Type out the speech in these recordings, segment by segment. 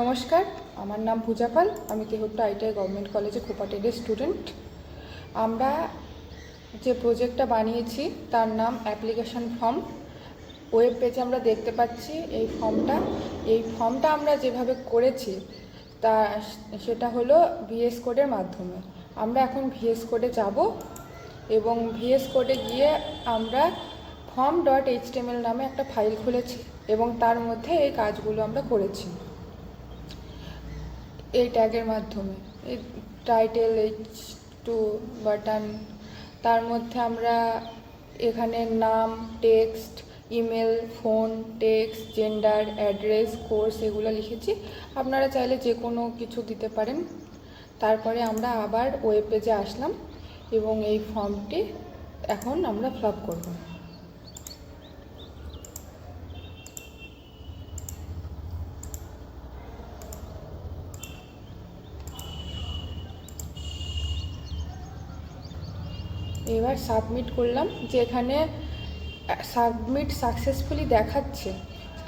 নমস্কার, আমার নাম পূজা পাল। আমি তেহট্টা আইটিআই গভর্নমেন্ট কলেজে কোপাটেডের স্টুডেন্ট আমরা যে প্রজেক্টটা বানিয়েছি, তার নাম অ্যাপ্লিকেশন ফর্ম ওয়েব পেজে আমরা দেখতে পাচ্ছি এই ফর্মটা এই ফর্মটা আমরা যেভাবে করেছি, তা সেটা হলো ভিএস কোডের মাধ্যমে। আমরা এখন ভিএস কোডে যাব এবং ভিএস কোডে গিয়ে আমরা ফর্ম ডট এইচটিএমএল নামে একটা ফাইল খুলেছি এবং তার মধ্যে এই কাজগুলো আমরা করেছি। এই ট্যাগের মাধ্যমে। এই টাইটেল এইচ টু বাটন তার মধ্যে আমরা এখানে নাম text email phone text gender address course এগুলো লিখেছি। আপনারা চাইলে যে কোনো কিছু দিতে পারেন। তারপরে আমরা আবার ওয়েব পেজে আসলাম এবং এই ফর্মটি এখন আমরা ফিল করব। এবার সাবমিট করলাম যে এখানে সাবমিট সাকসেসফুলি দেখাচ্ছে।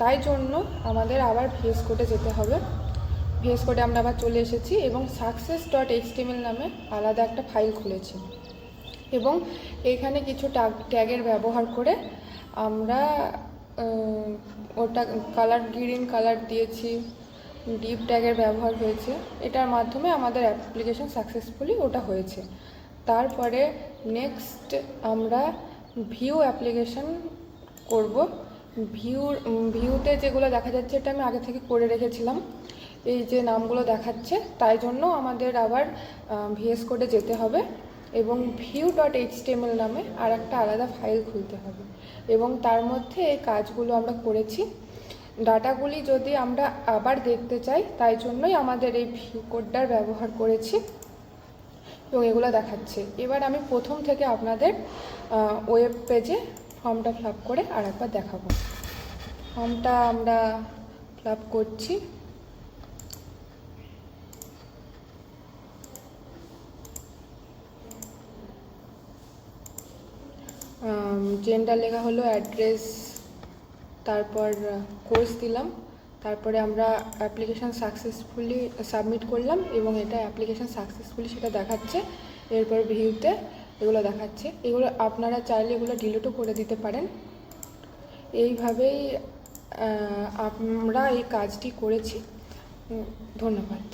তাই জন্য আমাদের আবার ভিএস কোডে যেতে হবে। ভিএস কোডে আমরা আবার চলে এসেছি এবং সাকসেস ডট এক্সটিমেল নামে আলাদা একটা ফাইল খুলেছি। এবং এখানে কিছু ট্যাগ ট্যাগের ব্যবহার করে আমরা ওটা কালার গ্রিন কালার দিয়েছি ডিপ ট্যাগের ব্যবহার হয়েছে। এটার মাধ্যমে আমাদের অ্যাপ্লিকেশন সাকসেসফুলি ওটা হয়েছে। তারপরে নেক্সট আমরা ভিউ অ্যাপ্লিকেশন করব। ভিউর ভিউতে যেগুলো দেখা যাচ্ছে এটা আমি আগে থেকে করে রেখেছিলাম। এই যে নামগুলো দেখাচ্ছে, তাই জন্য আমাদের আবার ভিএস কোডে যেতে হবে এবং ভিউ ডট এইচটিএমএল নামে আর একটা আলাদা ফাইল খুলতে হবে এবং তার মধ্যে এই কাজগুলো আমরা করেছি। ডাটাগুলি যদি আমরা আবার দেখতে চাই, তাই জন্যই আমাদের এই ভিউ কোডটার ব্যবহার করেছি। এবং এগুলো দেখাচ্ছে। এবার আমি প্রথম থেকে আপনাদের ওয়েব পেজে ফর্মটা ফিল করে আর একবার দেখাবো। ফর্মটা আমরা ফিল করছি। জেন্ডার লেখা হলো অ্যাড্রেস তারপর কোর্স দিলাম। তারপরে আমরা অ্যাপ্লিকেশান সাকসেসফুলি সাবমিট করলাম এবং এটা অ্যাপ্লিকেশান সাকসেসফুলি সেটা দেখাচ্ছে। এরপর ভিউতে এগুলো দেখাচ্ছে। এগুলো আপনারা চাইলে এগুলো ডিলিটও করে দিতে পারেন। এইভাবেই আমরা এই কাজটি করেছি। ধন্যবাদ।